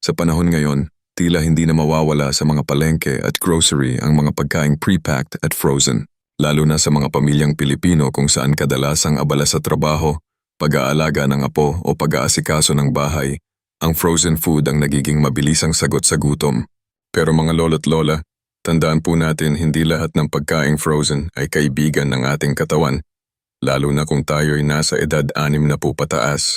Sa panahon ngayon, tila hindi na mawawala sa mga palengke at grocery ang mga pagkaing pre-packed at frozen. Lalo na sa mga pamilyang Pilipino kung saan kadalasang abala sa trabaho, pag-aalaga ng apo o pag-aasikaso ng bahay, ang frozen food ang nagiging mabilisang sagot sa gutom. Pero mga lolo't lola, tandaan po natin hindi lahat ng pagkaing frozen ay kaibigan ng ating katawan, lalo na kung tayo'y nasa edad anim na po pataas.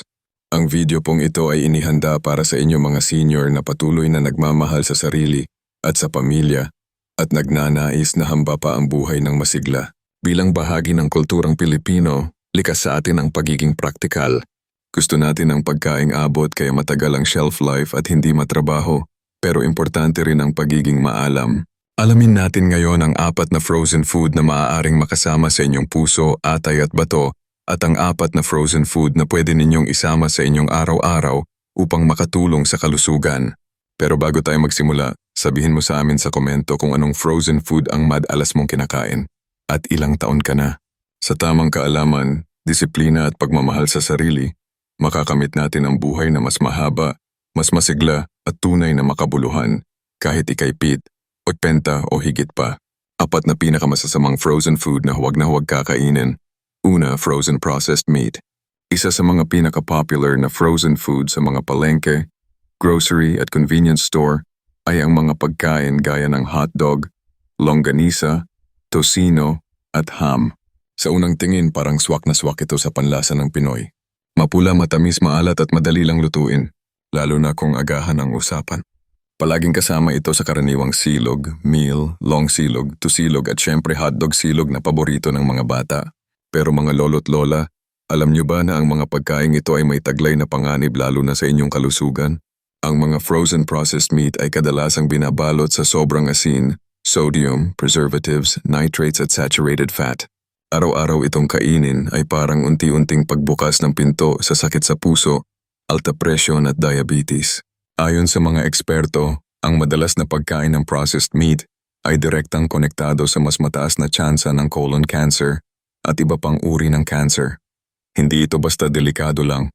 Ang video pong ito ay inihanda para sa inyo mga senior na patuloy na nagmamahal sa sarili at sa pamilya at nagnanais na hamba pa ang buhay ng masigla. Bilang bahagi ng kulturang Pilipino, likas sa atin ang pagiging praktikal. Gusto natin ang pagkaing abot kaya matagal ang shelf life at hindi matrabaho, pero importante rin ang pagiging maalam. Alamin natin ngayon ang apat na frozen food na maaaring makasama sa inyong puso, atay at bato at ang apat na frozen food na pwede ninyong isama sa inyong araw-araw upang makatulong sa kalusugan. Pero bago tayo magsimula, sabihin mo sa amin sa komento kung anong frozen food ang madalas mong kinakain at ilang taon ka na. Sa tamang kaalaman, disiplina at pagmamahal sa sarili, makakamit natin ang buhay na mas mahaba, mas masigla at tunay na makabuluhan kahit ikay pit, penta o higit pa. Apat na pinakamasasamang frozen food na huwag na huwag kakainin Una, frozen processed meat. Isa sa mga pinaka-popular na frozen food sa mga palengke, grocery at convenience store ay ang mga pagkain gaya ng hotdog, longganisa, tocino at ham. Sa unang tingin parang swak na swak ito sa panlasa ng Pinoy. Mapula, matamis, maalat at madali lang lutuin, lalo na kung agahan ang usapan. Palaging kasama ito sa karaniwang silog, meal, long silog, tusilog at syempre hotdog silog na paborito ng mga bata. Pero mga lolo't lola, alam niyo ba na ang mga pagkain ito ay may taglay na panganib lalo na sa inyong kalusugan? Ang mga frozen processed meat ay kadalasang binabalot sa sobrang asin, sodium, preservatives, nitrates at saturated fat. Araw-araw itong kainin ay parang unti-unting pagbukas ng pinto sa sakit sa puso, alta presyon at diabetes. Ayon sa mga eksperto, ang madalas na pagkain ng processed meat ay direktang konektado sa mas mataas na tsansa ng colon cancer, at iba pang uri ng cancer. Hindi ito basta delikado lang.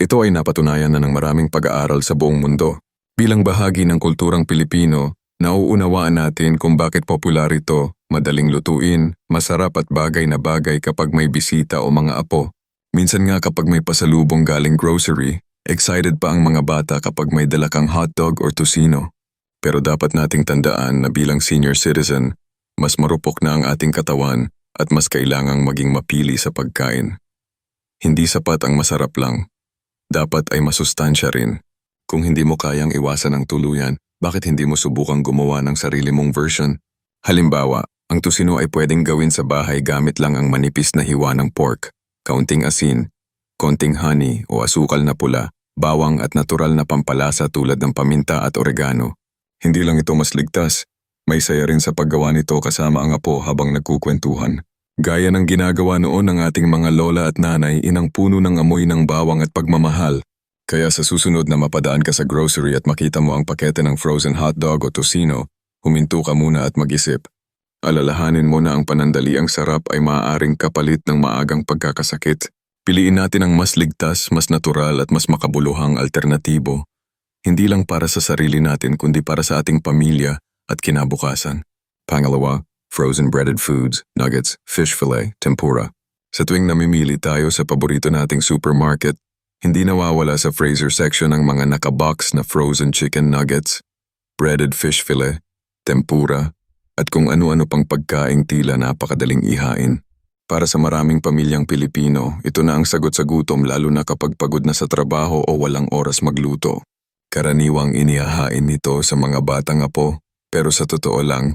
Ito ay napatunayan na ng maraming pag-aaral sa buong mundo. Bilang bahagi ng kulturang Pilipino, nauunawaan natin kung bakit popular ito, madaling lutuin, masarap at bagay na bagay kapag may bisita o mga apo. Minsan nga kapag may pasalubong galing grocery, excited pa ang mga bata kapag may dala kang hotdog or tusino. Pero dapat nating tandaan na bilang senior citizen, mas marupok na ang ating katawan at mas kailangang maging mapili sa pagkain. Hindi sapat ang masarap lang. Dapat ay masustansya rin. Kung hindi mo kayang iwasan ang tuluyan, bakit hindi mo subukang gumawa ng sarili mong version? Halimbawa, ang tusino ay pwedeng gawin sa bahay gamit lang ang manipis na hiwa ng pork, kaunting asin, konting honey o asukal na pula, bawang at natural na pampalasa tulad ng paminta at oregano. Hindi lang ito mas ligtas, may saya rin sa paggawa nito kasama ang apo habang nagkukwentuhan. Gaya ng ginagawa noon ng ating mga lola at nanay inang puno ng amoy ng bawang at pagmamahal. Kaya sa susunod na mapadaan ka sa grocery at makita mo ang pakete ng frozen hotdog o tocino, huminto ka muna at mag-isip. Alalahanin mo na ang panandaliang sarap ay maaaring kapalit ng maagang pagkakasakit. Piliin natin ang mas ligtas, mas natural at mas makabuluhang alternatibo. Hindi lang para sa sarili natin kundi para sa ating pamilya at kinabukasan. Pangalawa, frozen breaded foods, nuggets, fish fillet, tempura. Sa tuwing namimili tayo sa paborito nating supermarket, hindi nawawala sa freezer section ang mga nakabox na frozen chicken nuggets, breaded fish fillet, tempura, at kung ano-ano pang pagkaing tila napakadaling ihain. Para sa maraming pamilyang Pilipino, ito na ang sagot sa gutom lalo na kapag pagod na sa trabaho o walang oras magluto. Karaniwang inihahain nito sa mga batang apo, pero sa totoo lang,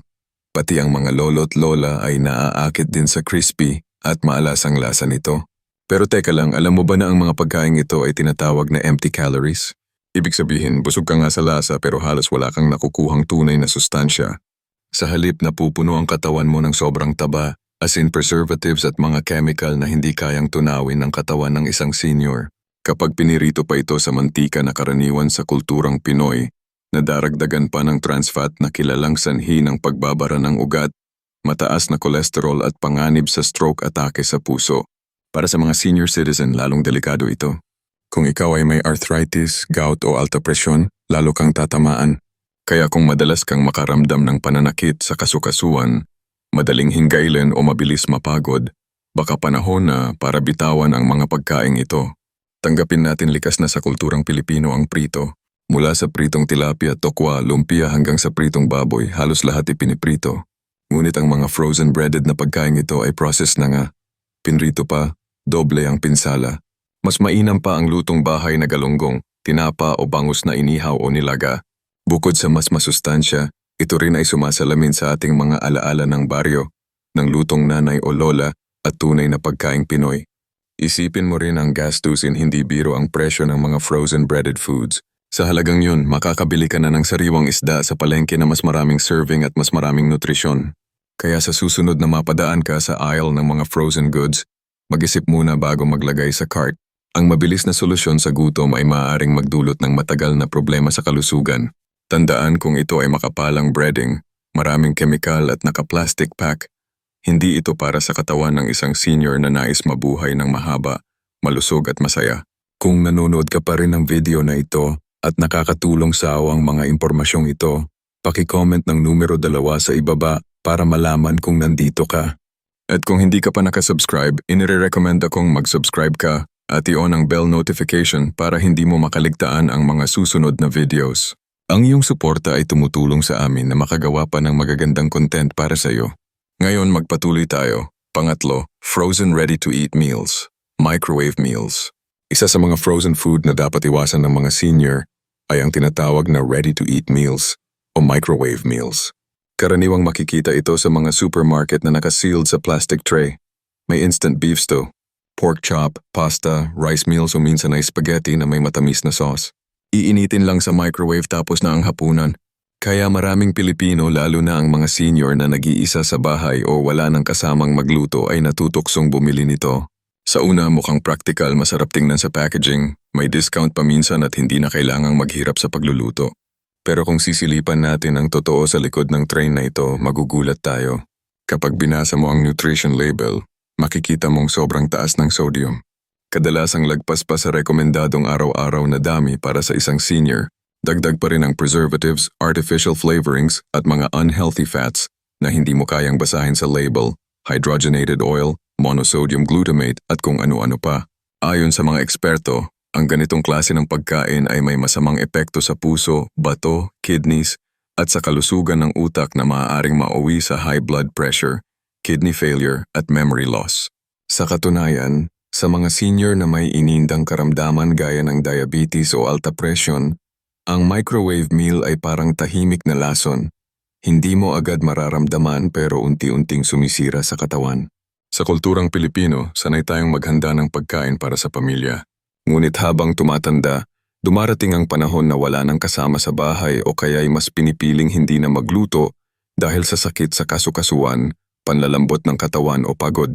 Pati ang mga lolo't lola ay naaakit din sa crispy at maalasang lasa nito. Pero teka lang, alam mo ba na ang mga pagkain ito ay tinatawag na empty calories? Ibig sabihin, busog ka nga sa lasa pero halos wala kang nakukuhang tunay na sustansya. Sa halip na pupuno ang katawan mo ng sobrang taba, as in preservatives at mga chemical na hindi kayang tunawin ng katawan ng isang senior. Kapag pinirito pa ito sa mantika na karaniwan sa kulturang Pinoy, Nadaragdagan pa ng trans fat na kilalang sanhi ng pagbabara ng ugat, mataas na kolesterol at panganib sa stroke atake sa puso. Para sa mga senior citizen lalong delikado ito. Kung ikaw ay may arthritis, gout o alta presyon, lalo kang tatamaan. Kaya kung madalas kang makaramdam ng pananakit sa kasukasuan, madaling hinggailin o mabilis mapagod, baka panahon na para bitawan ang mga pagkaing ito. Tanggapin natin likas na sa kulturang Pilipino ang prito. Mula sa pritong tilapia, tokwa, lumpia hanggang sa pritong baboy, halos lahat ipiniprito. Ngunit ang mga frozen breaded na pagkain ito ay process na nga. Pinrito pa, doble ang pinsala. Mas mainam pa ang lutong bahay na galunggong, tinapa o bangus na inihaw o nilaga. Bukod sa mas masustansya, ito rin ay sumasalamin sa ating mga alaala ng baryo, ng lutong nanay o lola at tunay na pagkaing Pinoy. Isipin mo rin ang gastusin hindi biro ang presyo ng mga frozen breaded foods. Sa halagang yun, makakabili ka na ng sariwang isda sa palengke na mas maraming serving at mas maraming nutrisyon. Kaya sa susunod na mapadaan ka sa aisle ng mga frozen goods, mag-isip muna bago maglagay sa cart. Ang mabilis na solusyon sa gutom ay maaaring magdulot ng matagal na problema sa kalusugan. Tandaan kung ito ay makapalang breading, maraming kemikal at naka-plastic pack, hindi ito para sa katawan ng isang senior na nais mabuhay ng mahaba, malusog at masaya. Kung nanonood ka pa rin ng video na ito at nakakatulong sa ang mga impormasyong ito, paki-comment ng numero dalawa sa ibaba para malaman kung nandito ka. At kung hindi ka pa nakasubscribe, inire-recommend akong mag-subscribe ka at i-on ang bell notification para hindi mo makaligtaan ang mga susunod na videos. Ang iyong suporta ay tumutulong sa amin na makagawa pa ng magagandang content para sa iyo. Ngayon magpatuloy tayo. Pangatlo, frozen ready-to-eat meals. Microwave meals. Isa sa mga frozen food na dapat iwasan ng mga senior ay ang tinatawag na ready-to-eat meals o microwave meals. Karaniwang makikita ito sa mga supermarket na nakasealed sa plastic tray. May instant beef stew, pork chop, pasta, rice meals o minsan ay spaghetti na may matamis na sauce. Iinitin lang sa microwave tapos na ang hapunan. Kaya maraming Pilipino lalo na ang mga senior na nag-iisa sa bahay o wala ng kasamang magluto ay natutuksong bumili nito. Sa una mukhang practical masarap tingnan sa packaging, may discount pa minsan at hindi na kailangang maghirap sa pagluluto. Pero kung sisilipan natin ang totoo sa likod ng train na ito, magugulat tayo. Kapag binasa mo ang nutrition label, makikita mong sobrang taas ng sodium. Kadalasang lagpas pa sa rekomendadong araw-araw na dami para sa isang senior, dagdag pa rin ang preservatives, artificial flavorings at mga unhealthy fats na hindi mo kayang basahin sa label, hydrogenated oil, monosodium glutamate at kung ano-ano pa. Ayon sa mga eksperto, ang ganitong klase ng pagkain ay may masamang epekto sa puso, bato, kidneys, at sa kalusugan ng utak na maaaring mauwi sa high blood pressure, kidney failure at memory loss. Sa katunayan, sa mga senior na may inindang karamdaman gaya ng diabetes o alta presyon, ang microwave meal ay parang tahimik na lason. Hindi mo agad mararamdaman pero unti-unting sumisira sa katawan. Sa kulturang Pilipino, sanay tayong maghanda ng pagkain para sa pamilya. Ngunit habang tumatanda, dumarating ang panahon na wala nang kasama sa bahay o kaya'y mas pinipiling hindi na magluto dahil sa sakit sa kasukasuan, panlalambot ng katawan o pagod.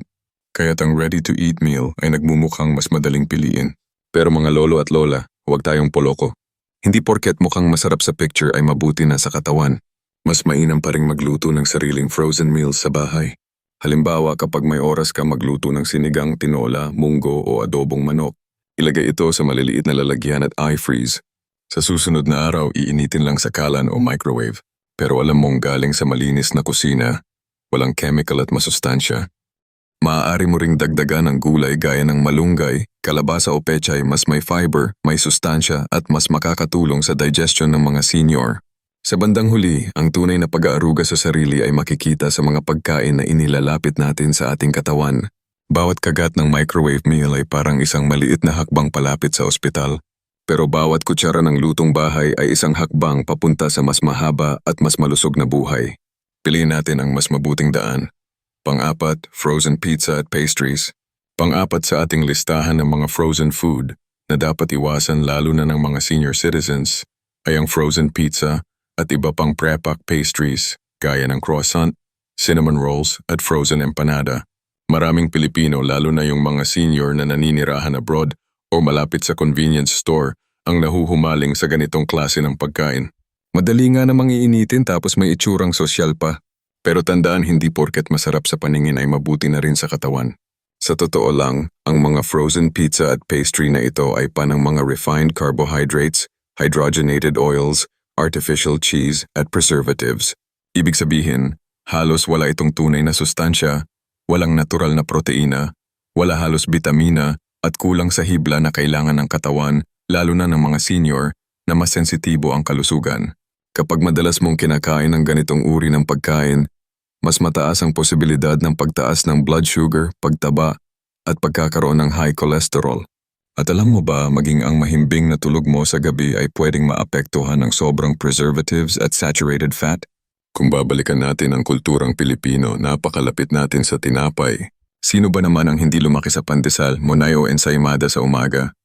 Kaya't ang ready-to-eat meal ay nagmumukhang mas madaling piliin. Pero mga lolo at lola, huwag tayong poloko. Hindi porket mukhang masarap sa picture ay mabuti na sa katawan. Mas mainam pa rin magluto ng sariling frozen meals sa bahay. Halimbawa kapag may oras ka magluto ng sinigang tinola, munggo o adobong manok, ilagay ito sa maliliit na lalagyan at i-freeze. Sa susunod na araw, iinitin lang sa kalan o microwave. Pero alam mong galing sa malinis na kusina, walang chemical at masustansya. Maaari mo ring dagdagan ng gulay gaya ng malunggay, kalabasa o pechay mas may fiber, may sustansya at mas makakatulong sa digestion ng mga senior. Sa bandang huli, ang tunay na pag-aaruga sa sarili ay makikita sa mga pagkain na inilalapit natin sa ating katawan. Bawat kagat ng microwave meal ay parang isang maliit na hakbang palapit sa ospital. Pero bawat kutsara ng lutong bahay ay isang hakbang papunta sa mas mahaba at mas malusog na buhay. Piliin natin ang mas mabuting daan. Pang-apat, frozen pizza at pastries. Pang-apat sa ating listahan ng mga frozen food na dapat iwasan lalo na ng mga senior citizens ay ang frozen pizza at iba pang prepack pastries gaya ng croissant, cinnamon rolls at frozen empanada. Maraming Pilipino lalo na yung mga senior na naninirahan abroad o malapit sa convenience store ang nahuhumaling sa ganitong klase ng pagkain. Madali nga namang iinitin tapos may itsurang sosyal pa. Pero tandaan hindi porket masarap sa paningin ay mabuti na rin sa katawan. Sa totoo lang, ang mga frozen pizza at pastry na ito ay panang mga refined carbohydrates, hydrogenated oils, artificial cheese, at preservatives. Ibig sabihin, halos wala itong tunay na sustansya, walang natural na proteina, wala halos bitamina, at kulang sa hibla na kailangan ng katawan, lalo na ng mga senior, na mas sensitibo ang kalusugan. Kapag madalas mong kinakain ng ganitong uri ng pagkain, mas mataas ang posibilidad ng pagtaas ng blood sugar, pagtaba, at pagkakaroon ng high cholesterol. At alam mo ba, maging ang mahimbing na tulog mo sa gabi ay pwedeng maapektuhan ng sobrang preservatives at saturated fat? Kung babalikan natin ang kulturang Pilipino, napakalapit natin sa tinapay. Sino ba naman ang hindi lumaki sa pandesal, monay o ensaymada sa umaga?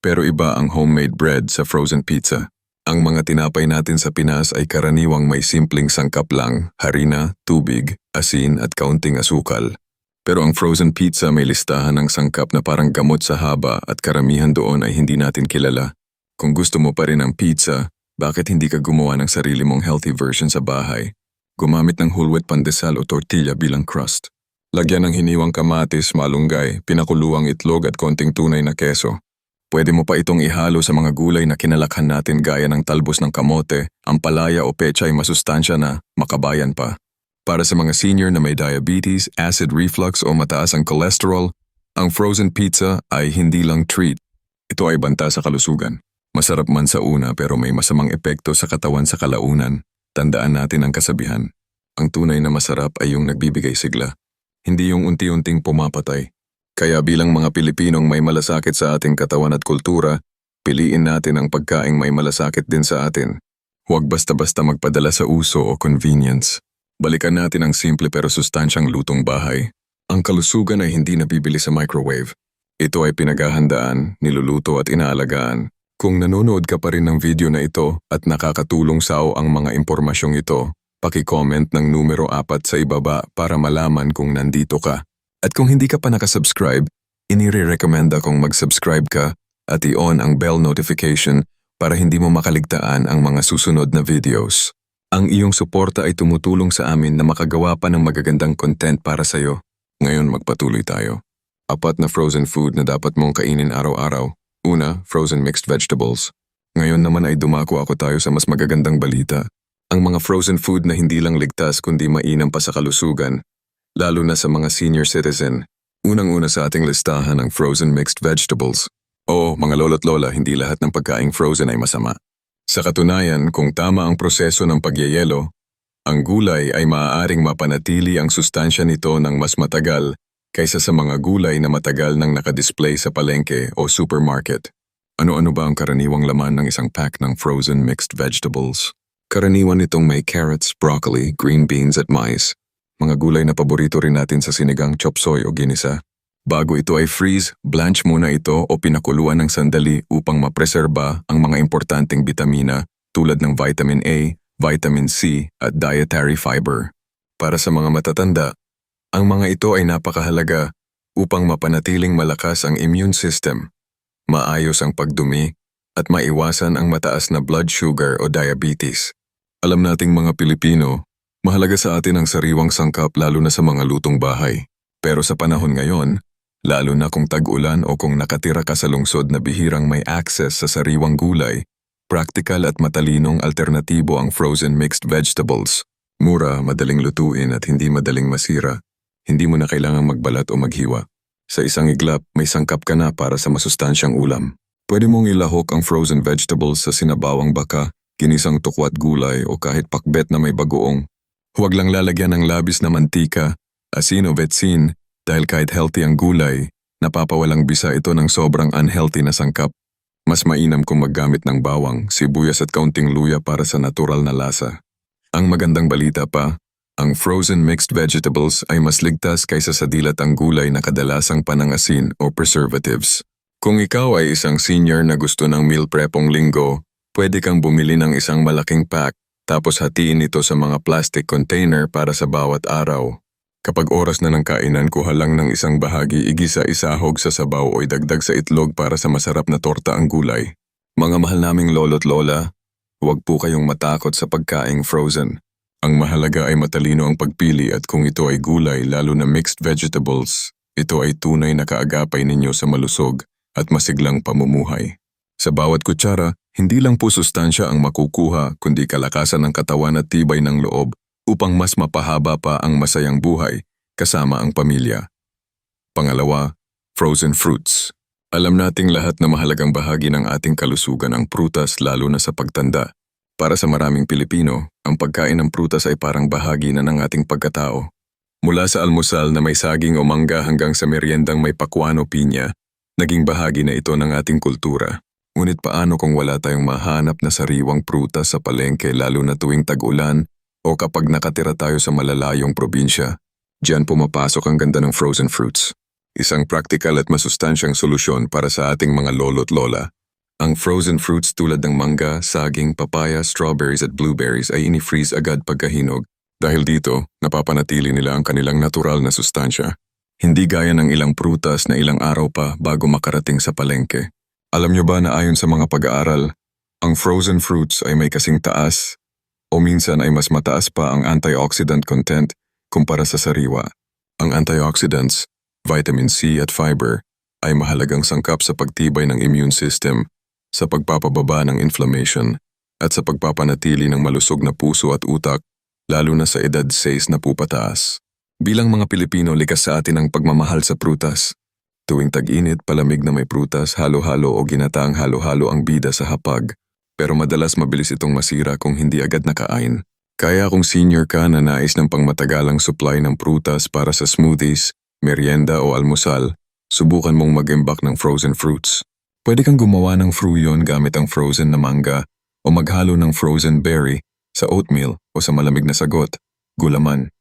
Pero iba ang homemade bread sa frozen pizza. Ang mga tinapay natin sa Pinas ay karaniwang may simpleng sangkap lang, harina, tubig, asin at kaunting asukal. Pero ang frozen pizza may listahan ng sangkap na parang gamot sa haba at karamihan doon ay hindi natin kilala. Kung gusto mo pa rin ng pizza, bakit hindi ka gumawa ng sarili mong healthy version sa bahay? Gumamit ng hulwet pandesal o tortilla bilang crust. Lagyan ng hiniwang kamatis, malunggay, pinakuluang itlog at konting tunay na keso. Pwede mo pa itong ihalo sa mga gulay na kinalakhan natin gaya ng talbos ng kamote, ampalaya o pechay masustansya na makabayan pa. Para sa mga senior na may diabetes, acid reflux o mataas ang cholesterol, ang frozen pizza ay hindi lang treat. Ito ay banta sa kalusugan. Masarap man sa una pero may masamang epekto sa katawan sa kalaunan. Tandaan natin ang kasabihan. Ang tunay na masarap ay yung nagbibigay sigla. Hindi yung unti-unting pumapatay. Kaya bilang mga Pilipinong may malasakit sa ating katawan at kultura, piliin natin ang pagkaing may malasakit din sa atin. Huwag basta-basta magpadala sa uso o convenience. Balikan natin ang simple pero sustansyang lutong bahay. Ang kalusugan ay hindi nabibili sa microwave. Ito ay pinaghahandaan, niluluto at inaalagaan. Kung nanonood ka pa rin ng video na ito at nakakatulong sa ang mga impormasyong ito, paki-comment ng numero 4 sa ibaba para malaman kung nandito ka. At kung hindi ka pa nakasubscribe, inire-recommenda kong mag-subscribe ka at i-on ang bell notification para hindi mo makaligtaan ang mga susunod na videos. Ang iyong suporta ay tumutulong sa amin na makagawa pa ng magagandang content para sa'yo. Ngayon magpatuloy tayo. Apat na frozen food na dapat mong kainin araw-araw. Una, frozen mixed vegetables. Ngayon naman ay dumako ako tayo sa mas magagandang balita. Ang mga frozen food na hindi lang ligtas kundi mainam pa sa kalusugan lalo na sa mga senior citizen. Unang-una sa ating listahan ang frozen mixed vegetables. Oo, mga lolo't lola, hindi lahat ng pagkaing frozen ay masama. Sa katunayan, kung tama ang proseso ng pagyayelo, ang gulay ay maaaring mapanatili ang sustansya nito ng mas matagal kaysa sa mga gulay na matagal nang nakadisplay sa palengke o supermarket. Ano-ano ba ang karaniwang laman ng isang pack ng frozen mixed vegetables? Karaniwan itong may carrots, broccoli, green beans at mais. Mga gulay na paborito rin natin sa sinigang chop soy o ginisa. Bago ito ay freeze, blanch muna ito o pinakuluan ng sandali upang mapreserba ang mga importanteng bitamina tulad ng vitamin A, vitamin C at dietary fiber. Para sa mga matatanda, ang mga ito ay napakahalaga upang mapanatiling malakas ang immune system, maayos ang pagdumi, at maiwasan ang mataas na blood sugar o diabetes. Alam nating mga Pilipino, Mahalaga sa atin ang sariwang sangkap lalo na sa mga lutong bahay. Pero sa panahon ngayon, lalo na kung tag-ulan o kung nakatira ka sa lungsod na bihirang may access sa sariwang gulay, practical at matalinong alternatibo ang frozen mixed vegetables. Mura, madaling lutuin at hindi madaling masira. Hindi mo na kailangang magbalat o maghiwa. Sa isang iglap, may sangkap ka na para sa masustansyang ulam. Pwede mong ilahok ang frozen vegetables sa sinabawang baka, ginisang tukwat gulay o kahit pakbet na may bagoong Huwag lang lalagyan ng labis na mantika, asin o vetsin dahil kahit healthy ang gulay, napapawalang bisa ito ng sobrang unhealthy na sangkap. Mas mainam kung maggamit ng bawang, sibuyas at kaunting luya para sa natural na lasa. Ang magandang balita pa, ang frozen mixed vegetables ay mas ligtas kaysa sa dilatang gulay na kadalasang panangasin o preservatives. Kung ikaw ay isang senior na gusto ng meal prepong linggo, pwede kang bumili ng isang malaking pack tapos hatiin ito sa mga plastic container para sa bawat araw. Kapag oras na ng kainan, kuha lang ng isang bahagi igisa isahog sa sabaw o idagdag sa itlog para sa masarap na torta ang gulay. Mga mahal naming lolo't lola, huwag po kayong matakot sa pagkaing frozen. Ang mahalaga ay matalino ang pagpili at kung ito ay gulay lalo na mixed vegetables, Ito ay tunay na kaagapay ninyo sa malusog at masiglang pamumuhay. Sa bawat kutsara, hindi lang po sustansya ang makukuha kundi kalakasan ng katawan at tibay ng loob upang mas mapahaba pa ang masayang buhay kasama ang pamilya. Pangalawa, frozen fruits. Alam nating lahat na mahalagang bahagi ng ating kalusugan ang prutas lalo na sa pagtanda. Para sa maraming Pilipino, ang pagkain ng prutas ay parang bahagi na ng ating pagkatao. Mula sa almusal na may saging o mangga hanggang sa meriendang may pakwan o pinya, naging bahagi na ito ng ating kultura. Ngunit paano kung wala tayong mahanap na sariwang prutas sa palengke lalo na tuwing tag-ulan o kapag nakatira tayo sa malalayong probinsya? Diyan pumapasok ang ganda ng frozen fruits. Isang practical at masustansyang solusyon para sa ating mga lolo't lola. Ang frozen fruits tulad ng mangga, saging, papaya, strawberries at blueberries ay ini-freeze agad pagkahinog. Dahil dito, napapanatili nila ang kanilang natural na sustansya. Hindi gaya ng ilang prutas na ilang araw pa bago makarating sa palengke. Alam nyo ba na ayon sa mga pag-aaral, ang frozen fruits ay may kasing taas o minsan ay mas mataas pa ang antioxidant content kumpara sa sariwa. Ang antioxidants vitamin C at fiber ay mahalagang sangkap sa pagtibay ng immune system, sa pagpapababa ng inflammation, at sa pagpapanatili ng malusog na puso at utak, lalo na sa edad 6 na pupataas. Bilang mga Pilipino, likas sa atin ang pagmamahal sa prutas. Tuwing tag-init, palamig na may prutas, halo-halo o ginataang halo-halo ang bida sa hapag. Pero madalas mabilis itong masira kung hindi agad nakain. Kaya kung senior ka na nais ng pangmatagalang supply ng prutas para sa smoothies, merienda o almusal, subukan mong mag-imbak ng frozen fruits. Pwede kang gumawa ng fruyon gamit ang frozen na mangga o maghalo ng frozen berry sa oatmeal o sa malamig na sagot, gulaman.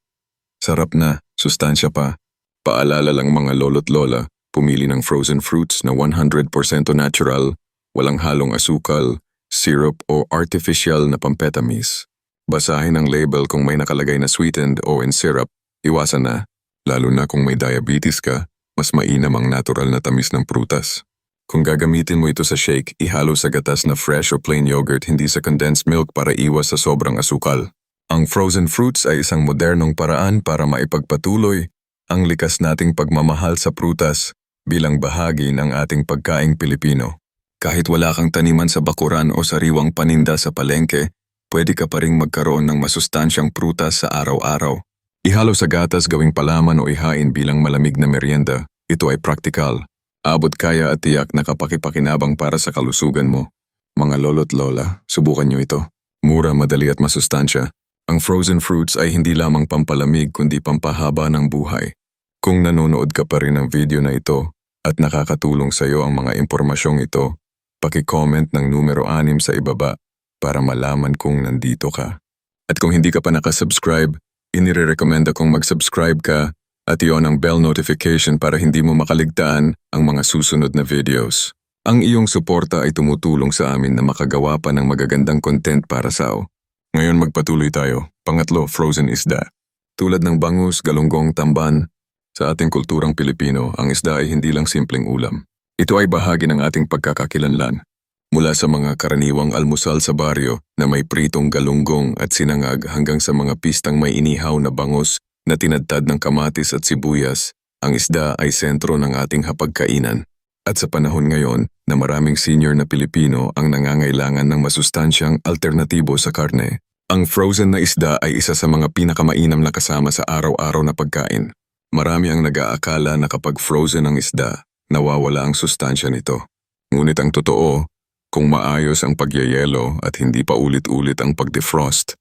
Sarap na, sustansya pa. Paalala lang mga lolo't lola, pumili ng frozen fruits na 100% natural, walang halong asukal, syrup o artificial na pampetamis. Basahin ang label kung may nakalagay na sweetened o in syrup, iwasan na Lalo na kung may diabetes ka, mas mainam ang natural na tamis ng prutas. Kung gagamitin mo ito sa shake, ihalo sa gatas na fresh o plain yogurt hindi sa condensed milk para iwas sa sobrang asukal. Ang frozen fruits ay isang modernong paraan para maipagpatuloy ang likas nating pagmamahal sa prutas bilang bahagi ng ating pagkaing Pilipino. Kahit wala kang taniman sa bakuran o sariwang paninda sa palengke, pwede ka pa ring magkaroon ng masustansyang prutas sa araw-araw. Ihalo sa gatas gawing palaman o ihain bilang malamig na merienda. Ito ay praktikal. Abot kaya at tiyak na kapakipakinabang para sa kalusugan mo. Mga lolo't lola, subukan nyo ito. Mura, madali at masustansya. Ang frozen fruits ay hindi lamang pampalamig kundi pampahaba ng buhay. Kung nanonood ka pa rin ng video na ito at nakakatulong sa iyo ang mga impormasyong ito, paki-comment ng numero 6 sa ibaba para malaman kung nandito ka. At kung hindi ka pa nakasubscribe, Inirerekomenda kong mag-subscribe ka at iyon ang bell notification para hindi mo makaligtaan ang mga susunod na videos. Ang iyong suporta ay tumutulong sa amin na makagawa pa ng magagandang content para sa o. Ngayon magpatuloy tayo. Pangatlo, frozen isda. Tulad ng bangus, galunggong, tamban, sa ating kulturang Pilipino, ang isda ay hindi lang simpleng ulam. Ito ay bahagi ng ating pagkakakilanlan Mula sa mga karaniwang almusal sa baryo na may pritong galunggong at sinangag hanggang sa mga pistang may inihaw na bangus na tinadtad ng kamatis at sibuyas, ang isda ay sentro ng ating hapagkainan. At sa panahon ngayon na maraming senior na Pilipino ang nangangailangan ng masustansyang alternatibo sa karne, ang frozen na isda ay isa sa mga pinakamainam na kasama sa araw-araw na pagkain. Marami ang nag-aakala na kapag frozen ang isda, nawawala ang sustansya nito. Ngunit ang totoo, kung maayos ang pagyayelo at hindi pa ulit-ulit ang pag-defrost,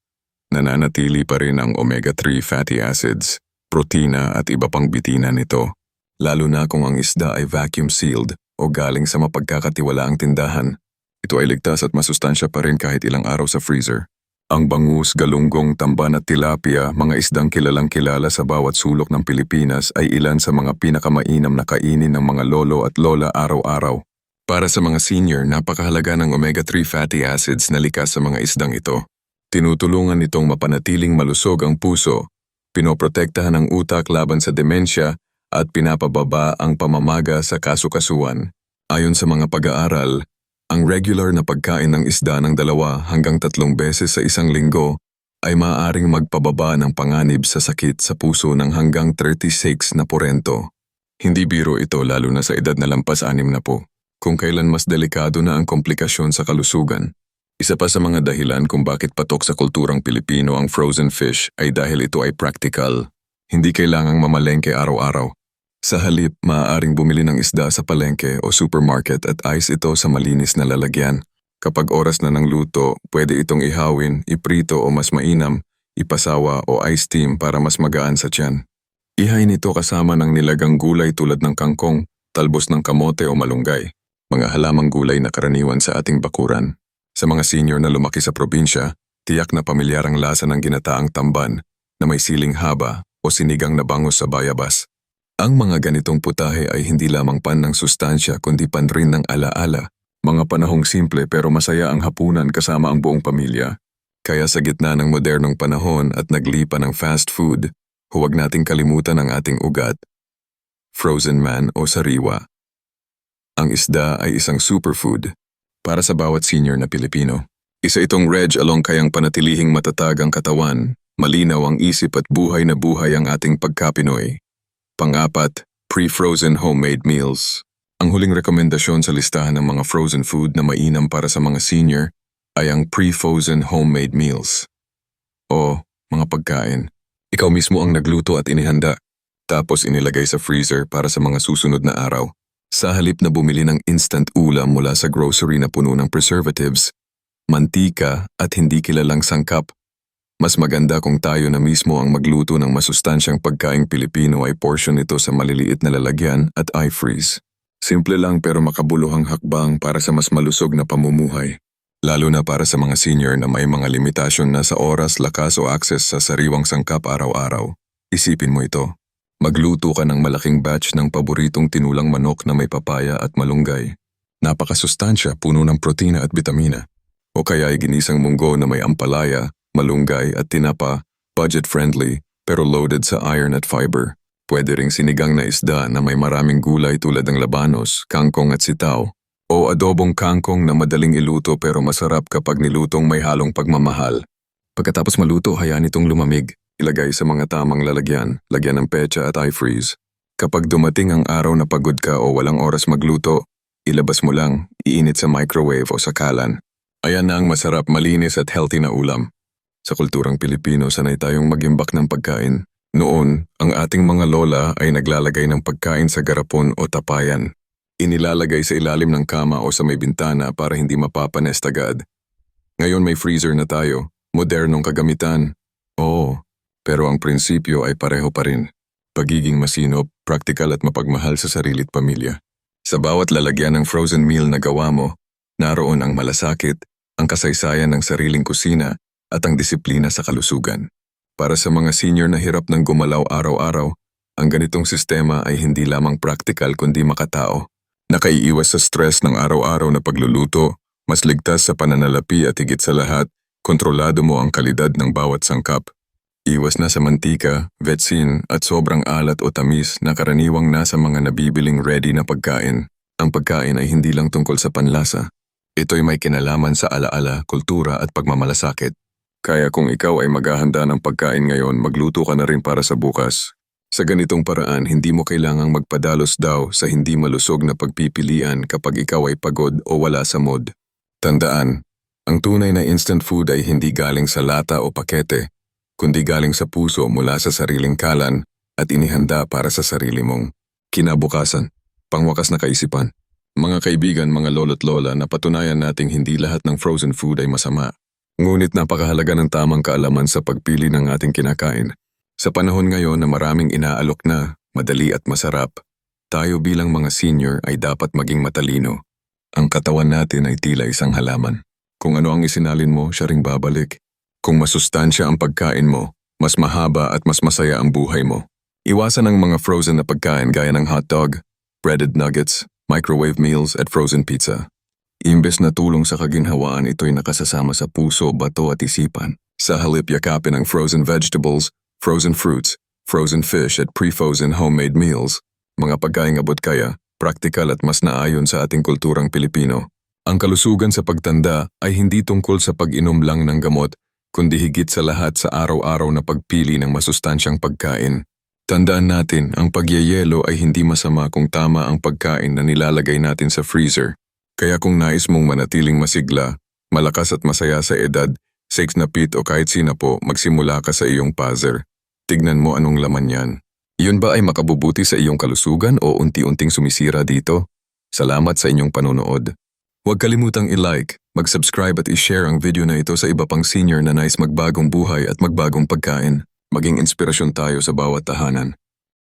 nananatili pa rin ang omega-3 fatty acids, protina at iba pang bitina nito, lalo na kung ang isda ay vacuum-sealed o galing sa mapagkakatiwalaang tindahan. Ito ay ligtas at masustansya pa rin kahit ilang araw sa freezer. Ang bangus, galunggong, tamban at tilapia, mga isdang kilalang kilala sa bawat sulok ng Pilipinas ay ilan sa mga pinakamainam na kainin ng mga lolo at lola araw-araw. Para sa mga senior, napakahalaga ng omega-3 fatty acids na likas sa mga isdang ito. Tinutulungan nitong mapanatiling malusog ang puso, pinoprotektahan ang utak laban sa demensya at pinapababa ang pamamaga sa kasukasuan. Ayon sa mga pag-aaral, ang regular na pagkain ng isda ng dalawa hanggang tatlong beses sa isang linggo ay maaaring magpababa ng panganib sa sakit sa puso ng hanggang 36 na porento. Hindi biro ito lalo na sa edad na lampas anim na po, kung kailan mas delikado na ang komplikasyon sa kalusugan. Isa pa sa mga dahilan kung bakit patok sa kulturang Pilipino ang frozen fish ay dahil ito ay practical. Hindi kailangang mamalengke araw-araw. Sa halip, maaaring bumili ng isda sa palengke o supermarket at ice ito sa malinis na lalagyan. Kapag oras na ng luto, pwede itong ihawin, iprito o mas mainam, ipasawa o ice steam para mas magaan sa tiyan. Ihain ito kasama ng nilagang gulay tulad ng kangkong, talbos ng kamote o malunggay, mga halamang gulay na karaniwan sa ating bakuran. Sa mga senior na lumaki sa probinsya, tiyak na pamilyar ang lasa ng ginataang tamban na may siling haba o sinigang na bangus sa bayabas. Ang mga ganitong putahe ay hindi lamang pan ng sustansya kundi pan rin ng alaala. Mga panahong simple pero masaya ang hapunan kasama ang buong pamilya. Kaya sa gitna ng modernong panahon at naglipa ng fast food, huwag nating kalimutan ang ating ugat. Frozen man o sariwa. Ang isda ay isang superfood para sa bawat senior na Pilipino. Isa itong reg along kayang panatilihing matatag ang katawan, malinaw ang isip at buhay na buhay ang ating pagkapinoy. Pangapat, pre-frozen homemade meals. Ang huling rekomendasyon sa listahan ng mga frozen food na mainam para sa mga senior ay ang pre-frozen homemade meals. O mga pagkain. Ikaw mismo ang nagluto at inihanda, tapos inilagay sa freezer para sa mga susunod na araw. Sa halip na bumili ng instant ulam mula sa grocery na puno ng preservatives, mantika at hindi kilalang sangkap, mas maganda kung tayo na mismo ang magluto ng masustansyang pagkaing Pilipino ay portion nito sa maliliit na lalagyan at i-freeze. Simple lang pero makabuluhang hakbang para sa mas malusog na pamumuhay. Lalo na para sa mga senior na may mga limitasyon na sa oras, lakas o access sa sariwang sangkap araw-araw. Isipin mo ito. Magluto ka ng malaking batch ng paboritong tinulang manok na may papaya at malunggay. Napakasustansya, puno ng protina at bitamina. O kaya ay ginisang munggo na may ampalaya, malunggay at tinapa, budget-friendly, pero loaded sa iron at fiber. Pwede ring sinigang na isda na may maraming gulay tulad ng labanos, kangkong at sitaw. O adobong kangkong na madaling iluto pero masarap kapag nilutong may halong pagmamahal. Pagkatapos maluto, hayaan itong lumamig. Ilagay sa mga tamang lalagyan, lagyan ng pecha at i-freeze. Kapag dumating ang araw na pagod ka o walang oras magluto, ilabas mo lang, iinit sa microwave o sa kalan. Ayan na ang masarap, malinis at healthy na ulam. Sa kulturang Pilipino, sanay tayong magimbak ng pagkain. Noon, ang ating mga lola ay naglalagay ng pagkain sa garapon o tapayan. Inilalagay sa ilalim ng kama o sa may bintana para hindi mapapanest agad. Ngayon may freezer na tayo, modernong kagamitan. Oo, pero ang prinsipyo ay pareho pa rin. Pagiging masinop, praktikal at mapagmahal sa sarili't pamilya. Sa bawat lalagyan ng frozen meal na gawa mo, naroon ang malasakit, ang kasaysayan ng sariling kusina at ang disiplina sa kalusugan. Para sa mga senior na hirap ng gumalaw araw-araw, ang ganitong sistema ay hindi lamang praktikal kundi makatao. Nakaiiwas sa stress ng araw-araw na pagluluto, mas ligtas sa pananalapi at higit sa lahat, kontrolado mo ang kalidad ng bawat sangkap. Iwas na sa mantika, vetsin at sobrang alat o tamis na karaniwang nasa mga nabibiling ready na pagkain. Ang pagkain ay hindi lang tungkol sa panlasa. Ito'y may kinalaman sa alaala, kultura at pagmamalasakit. Kaya kung ikaw ay maghahanda ng pagkain ngayon, magluto ka na rin para sa bukas. Sa ganitong paraan, hindi mo kailangang magpadalos daw sa hindi malusog na pagpipilian kapag ikaw ay pagod o wala sa mood. Tandaan, ang tunay na instant food ay hindi galing sa lata o pakete, kundi galing sa puso mula sa sariling kalan at inihanda para sa sarili mong kinabukasan, pangwakas na kaisipan. Mga kaibigan, mga lolo't lola, napatunayan nating hindi lahat ng frozen food ay masama. Ngunit napakahalaga ng tamang kaalaman sa pagpili ng ating kinakain. Sa panahon ngayon na maraming inaalok na, madali at masarap, tayo bilang mga senior ay dapat maging matalino. Ang katawan natin ay tila isang halaman. Kung ano ang isinalin mo, siya ring babalik. Kung masustansya ang pagkain mo, mas mahaba at mas masaya ang buhay mo. Iwasan ang mga frozen na pagkain gaya ng hotdog, breaded nuggets, microwave meals at frozen pizza. Imbes na tulong sa kaginhawaan, ito'y nakasasama sa puso, bato at isipan. Sa halip yakapin ang frozen vegetables, frozen fruits, frozen fish at pre-frozen homemade meals, mga pagkaing abot kaya, praktikal at mas naayon sa ating kulturang Pilipino. Ang kalusugan sa pagtanda ay hindi tungkol sa pag-inom lang ng gamot, kundi higit sa lahat sa araw-araw na pagpili ng masustansyang pagkain. Tandaan natin, ang pagyayelo ay hindi masama kung tama ang pagkain na nilalagay natin sa freezer. Kaya kung nais mong manatiling masigla, malakas at masaya sa edad, sex na pit o kahit sina po, magsimula ka sa iyong pazzer. Tignan mo anong laman yan. Yun ba ay makabubuti sa iyong kalusugan o unti-unting sumisira dito? Salamat sa inyong panonood. Huwag kalimutang i-like, mag-subscribe at i-share ang video na ito sa iba pang senior na nais magbagong buhay at magbagong pagkain. Maging inspirasyon tayo sa bawat tahanan.